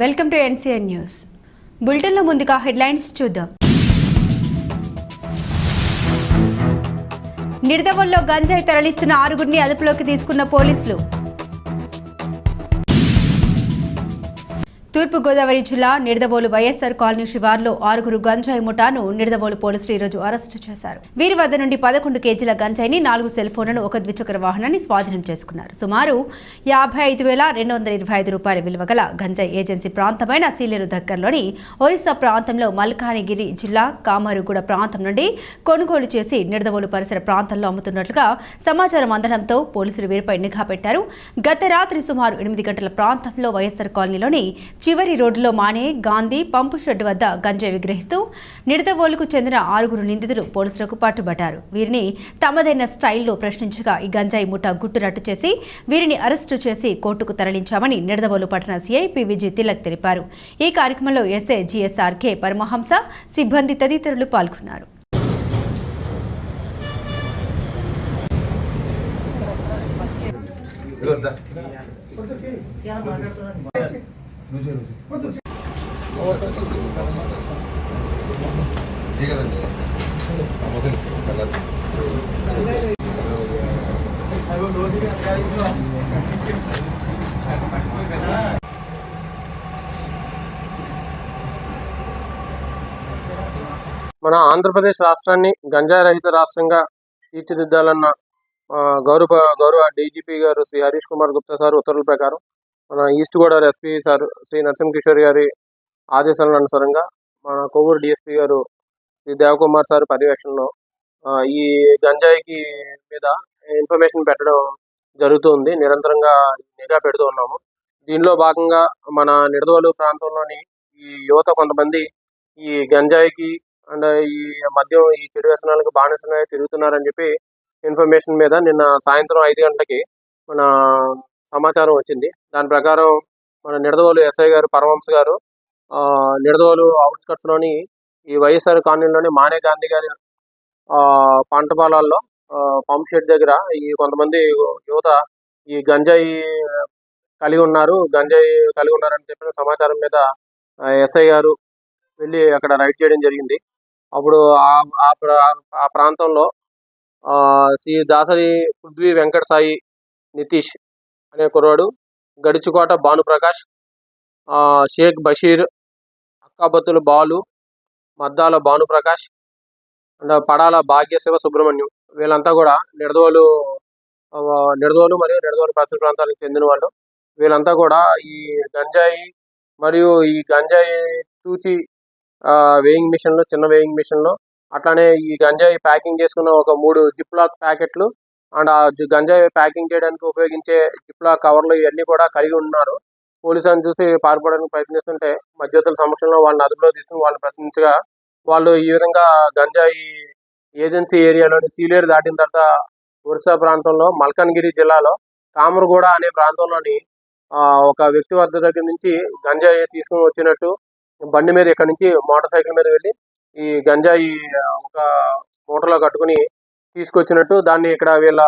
Welcome to NCN news బులెటిన్లో ముందుగా headlines చూద్దాం. నిడదవల్లో గంజాయి తరలిస్తున్న ఆరుగురిని అదుపులోకి తీసుకున్న పోలీసులు తూర్పుగోదావరి జిల్లా నిడదవోలు వైఎస్ఆర్ కాలనీ శివార్లో ఆరుగురు గంజాయి ముఠాను నిడదవోలు పోలీసులు ఈరోజు అరెస్టు చేశారు. వీరి వద్ద నుండి పదకొండు కేజీల గంజాయిని నాలుగు సెల్ ఫోన్లను ఒక ద్విచక్ర వాహనాన్ని స్వాధీనం చేసుకున్నారు. సుమారు యాభై ఐదు వేల రెండు వందల ఇరవై ఐదు రూపాయల విలువ గల గంజాయి ఏజెన్సీ ప్రాంతమైన సీలేరు దగ్గరలోని ఒరిస్సా ప్రాంతంలో మల్కానిగిరి జిల్లా కామారుగూడ ప్రాంతం నుండి కొనుగోలు చేసి నిడదవోలు పరిసర ప్రాంతంలో అమ్ముతున్నట్లుగా సమాచారం అందడంతో పోలీసులు వీరిపై నిఘా పెట్టారు. గత రాత్రి సుమారు ఎనిమిది గంటల ప్రాంతంలో వైఎస్ఆర్ కాలనీలోని చివరి రోడ్డులో మానే గాంధీ పంపు షెడ్ వద్ద గంజాయి విగ్రహిస్తూ నిడదవోలుకు చెందిన ఆరుగురు నిందితులు పోలీసులకు పట్టుబట్టారు. వీరిని తమదైన స్టైల్లో ప్రశ్నించగా ఈ గంజాయి ముఠా గుట్టురట్టు చేసి వీరిని అరెస్టు చేసి కోర్టుకు తరలించామని నిడదవోలు పట్టణ సీఐ పివిజి తిలక్ తెలిపారు. ఈ కార్యక్రమంలో ఎస్ఐ జిఎస్ఆర్కే పరమహంస సిబ్బంది తదితరులు పాల్గొన్నారు. ఇదే కదండి మొదలు మన ఆంధ్రప్రదేశ్ రాష్ట్రాన్ని గంజాయి రహిత రాష్ట్రంగా తీర్చిదిద్దాలన్న గౌరవ గౌరవ డీజీపీ గారు శ్రీ హరీష్ కుమార్ గుప్తా సార్ ఉత్తర్వుల ప్రకారం మన east Godavari SP sir Shri Narasimha Kishore గారి ఆదేశాల అనుసారంగా మన కొవ్వూరు డిఎస్పీ గారు శ్రీ దేవకుమార్ సార్ పర్యవేక్షణలో ఈ గంజాయికి మీద ఇన్ఫర్మేషన్ పెట్టడం జరుగుతుంది. నిరంతరంగా నిఘా పెడుతూ ఉన్నాము. దీనిలో భాగంగా మన నిడదవోలు ప్రాంతంలోని ఈ యువత కొంతమంది ఈ గంజాయికి అండ్ ఈ మద్యం ఈ చెడు వ్యసనాలకు బానిసగా తిరుగుతున్నారని చెప్పి ఇన్ఫర్మేషన్ మీద నిన్న సాయంత్రం ఐదు గంటలకి మన సమాచారం వచ్చింది. దాని ప్రకారం మన నిడదవోలు ఎస్ఐ గారు పరమహంస గారు నిడదవోలు అవుట్స్కట్స్లోని లోని ఈ వైఎస్ఆర్ కాలనీలోని మానే గాంధీ గారి పంట పొలాల్లో పంప్ షెడ్ దగ్గర ఈ కొంతమంది యువత ఈ గంజాయి కలిగి ఉన్నారు. గంజాయి కలిగి ఉన్నారని చెప్పిన సమాచారం మీద ఎస్ఐ గారు వెళ్ళి అక్కడ రైడ్ చేయడం జరిగింది. అప్పుడు ఆ- ఆ ఆ ప్రాంతంలో శ్రీ దాసరి పృథ్వీ వెంకట సాయి నితీష్ అనే కుర్రాడు. గడిచికోట భానుప్రకాష్ షేక్ బషీర్ అక్కాబత్తుల బాలు మద్దాల భానుప్రకాష్ అండ్ పడాల భాగ్యశివ సుబ్రహ్మణ్యం. వీళ్ళంతా కూడా నిడదోలు నిడదోలు మరియు నిడదోలు పరిసర ప్రాంతాలకు చెందిన వాళ్ళు. వీళ్ళంతా కూడా ఈ గంజాయి మరియు ఈ గంజాయి తూచి వేయింగ్ మిషన్లో చిన్న వేయింగ్ మిషన్లో అట్లానే ఈ గంజాయి ప్యాకింగ్ చేసుకున్న ఒక మూడు జిప్ లాక్ ప్యాకెట్లు అండ్ ఆ గంజాయి ప్యాకింగ్ చేయడానికి ఉపయోగించే జిప్లా కవర్లు ఇవన్నీ కూడా కలిగి ఉన్నారు. పోలీసులను చూసి పారిపోవడానికి ప్రయత్నిస్తుంటే మధ్యవర్తుల సమక్షంలో వాళ్ళని అదుపులో తీసుకుని వాళ్ళని ప్రశ్నించగా వాళ్ళు ఈ విధంగా గంజాయి ఏజెన్సీ ఏరియాలోని సీలేరు దాటిన తర్వాత ఒరిస్సా ప్రాంతంలో మల్కన్గిరి జిల్లాలో కామరగూడ అనే ప్రాంతంలోని ఆ, ఒక వ్యక్తి వద్ద దగ్గర నుంచి గంజాయి తీసుకుని వచ్చినట్టు బండి మీద ఇక్కడ నుంచి మోటార్ సైకిల్ మీద వెళ్ళి ఈ గంజాయి ఒక మూటలో కట్టుకుని తీసుకొచ్చినట్టు దాన్ని ఇక్కడ వీళ్ళ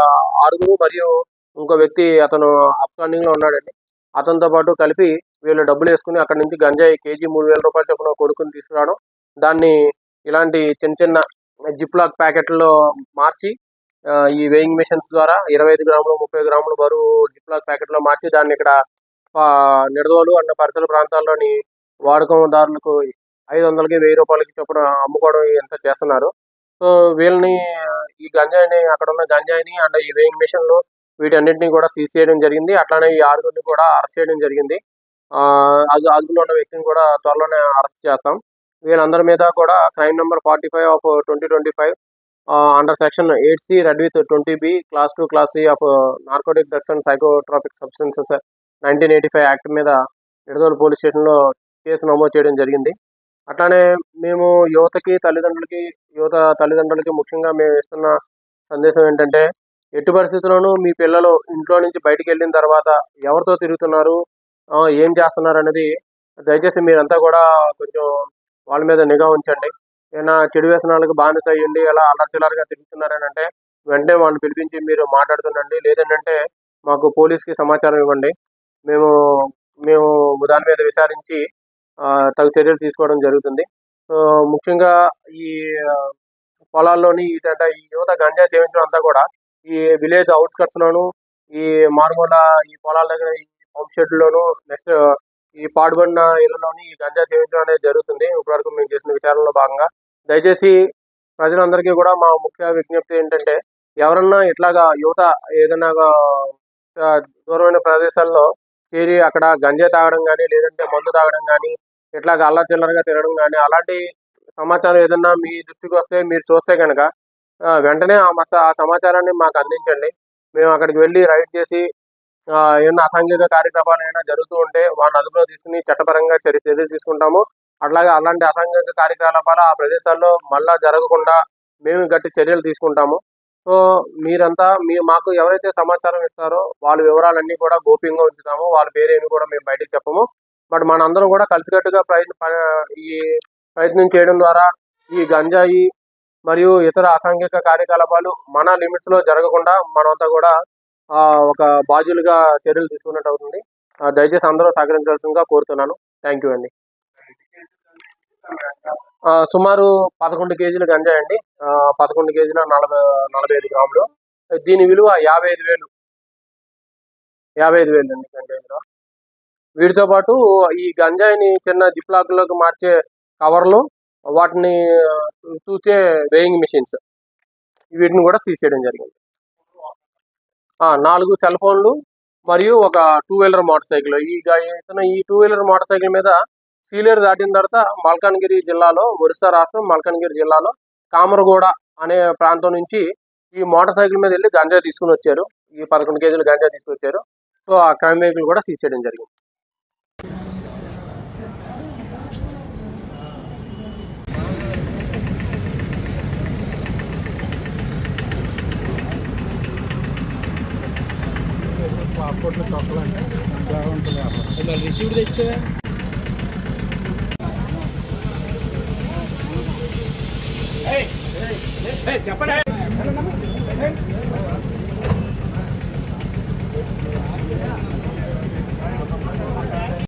ఆరుగురు మరియు ఇంకో వ్యక్తి అతను అప్స్టాండింగ్లో ఉన్నాడండి. అతనితో పాటు కలిపి వీళ్ళు డబ్బులు వేసుకుని అక్కడ నుంచి గంజాయి కేజీ మూడు వేల రూపాయల చొప్పున కొడుకుని తీసుకురావడం దాన్ని ఇలాంటి చిన్న చిన్న జిప్ లాక్ ప్యాకెట్లో మార్చి ఈ వేయింగ్ మిషన్స్ ద్వారా ఇరవై ఐదు గ్రాములు ముప్పై గ్రాములు బరువు జిప్ లాక్ ప్యాకెట్లో మార్చి దాన్ని ఇక్కడ నిడదోలు అన్న పరిసర ప్రాంతాల్లోని వాడకందారులకు ఐదు వందలకి వెయ్యి రూపాయలకి చొప్పున అమ్ముకోవడం ఎంత చేస్తున్నారు. సో వీళ్ళని ఈ గంజాయిని అక్కడ ఉన్న గంజాయిని అండ్ ఈ వేయింగ్ మిషన్లు వీటన్నిటిని కూడా సీజ్ చేయడం జరిగింది. అట్లానే ఈ ఆరుగురిని కూడా అరెస్ట్ చేయడం జరిగింది. అది అదుపులో ఉన్న వ్యక్తిని కూడా త్వరలోనే అరెస్ట్ చేస్తాం. వీళ్ళందరి మీద కూడా crime number forty five of twenty twenty five under section eight C read with twenty B clause two clause C of narcotic drugs and psychotropic substances nineteen eighty five act మీద Nidadolu police స్టేషన్లో case నమోదు చేయడం జరిగింది. అట్లానే మేము యువతకి తల్లిదండ్రులకి యువత తల్లిదండ్రులకి ముఖ్యంగా మేము ఇస్తున్న సందేశం ఏంటంటే ఎట్టి పరిస్థితుల్లోనూ మీ పిల్లలు ఇంట్లో నుంచి బయటికి వెళ్ళిన తర్వాత ఎవరితో తిరుగుతున్నారు ఏం చేస్తున్నారు అనేది దయచేసి మీరంతా కూడా కొంచెం వాళ్ళ మీద నిఘా ఉంచండి. ఏమైనా చెడు వ్యసనాలకు బానిస అయ్యండి అలా అలర్చిలర్గా తిరుగుతున్నారని అంటే వెంటనే వాళ్ళని పిలిపించి మీరు మాట్లాడుతుండండి. లేదంటే మాకు పోలీస్కి సమాచారం ఇవ్వండి. మేము మేము దాని మీద విచారించి తగు చర్యలు తీసుకోవడం జరుగుతుంది. సో ముఖ్యంగా ఈ పొలాల్లోని ఏంటంటే ఈ యువత గంజా సేవించడం అంతా కూడా ఈ విలేజ్ అవుట్స్కట్స్ లోను ఈ మారుమూల ఈ పొలాల దగ్గర ఈ పంప్ షెడ్ లోను నెక్స్ట్ ఈ పాడుబడిన ఇళ్ళలోని ఈ గంజా సేవించడం అనేది జరుగుతుంది. ఇప్పటివరకు మేము చేసిన విచారణలో భాగంగా దయచేసి ప్రజలందరికీ కూడా మా ముఖ్య విజ్ఞప్తి ఏంటంటే ఎవరన్నా ఇట్లాగా యువత ఏదైనా దూరమైన ప్రదేశాల్లో చేరి అక్కడ గంజా తాగడం కానీ లేదంటే మందు తాగడం కానీ ఇట్లాగా అల్లా చిల్లరగా తిరగడం కానీ అలాంటి సమాచారం ఏదన్నా మీ దృష్టికి వస్తే మీరు చూస్తే కనుక వెంటనే ఆ మస ఆ సమాచారాన్ని మాకు అందించండి. మేము అక్కడికి వెళ్ళి రైడ్ చేసి ఏమైనా ఏమన్నా అసాంఘిక కార్యక్రమాలు ఏమైనా జరుగుతూ ఉంటే వాళ్ళని అదుపులో తీసుకుని చట్టపరంగా చర్య చర్యలు తీసుకుంటాము. అట్లాగే అలాంటి అసాంఘిక కార్యకలాపాలు ఆ ప్రదేశాల్లో మళ్ళా జరగకుండా మేము గట్టి చర్యలు తీసుకుంటాము. సో మీరంతా మీ మాకు ఎవరైతే సమాచారం ఇస్తారో వాళ్ళ వివరాలన్నీ కూడా గోప్యంగా ఉంచుతాము. వాళ్ళ పేరేమి కూడా మేము బయటకు చెప్పము. బట్ మనందరం కూడా కలిసికట్టుగా ప్రయత్న ఈ ప్రయత్నం చేయడం ద్వారా ఈ గంజాయి మరియు ఇతర అసాంఘిక కార్యకలాపాలు మన లిమిట్స్లో జరగకుండా మనమంతా కూడా ఒక బాధ్యులుగా చర్యలు తీసుకున్నట్టు అవుతుంది. ఆ, దయచేసి అందరూ సహకరించాల్సిందిగా కోరుతున్నాను. థ్యాంక్ యూ అండి. సుమారు పదకొండు కేజీలు గంజాయి అండి. పదకొండు కేజీల నలభై నలభై ఐదు గ్రాములు. దీని విలువ యాభై ఐదు వేలు. యాభై ఐదు వేలు అండి గంజాయి విలువ. వీటితో పాటు ఈ గంజాయిని చిన్న జిప్లాక్లోకి మార్చే కవర్లు వాటిని తూచే వేయింగ్ మిషన్స్. వీటిని కూడా సీజ్ చేయడం జరిగింది. నాలుగు సెల్ ఫోన్లు మరియు ఒక టూ వీలర్ మోటార్ సైకిల్ ఈ ఇతను ఈ టూ వీలర్ మోటార్ సైకిల్ మీద సీలేరు దాటిన తర్వాత మల్కాన్గిరి జిల్లాలో ఒరిస్సా రాష్ట్రం మల్కాన్గిరి జిల్లాలో కామరగూడ అనే ప్రాంతం నుంచి ఈ మోటార్ సైకిల్ మీద వెళ్ళి గంజా తీసుకుని వచ్చారు. ఈ పదకొండు కేజీలు గంజా తీసుకొచ్చారు. సో ఆ క్రైమ్ వెహికల్ కూడా సీజ్ చేయడం జరిగింది. పాస్పోర్ట్లో చొక్కలంటే బాగుంటుంది రిసీవ్డ్ తెచ్చా చెప్పండి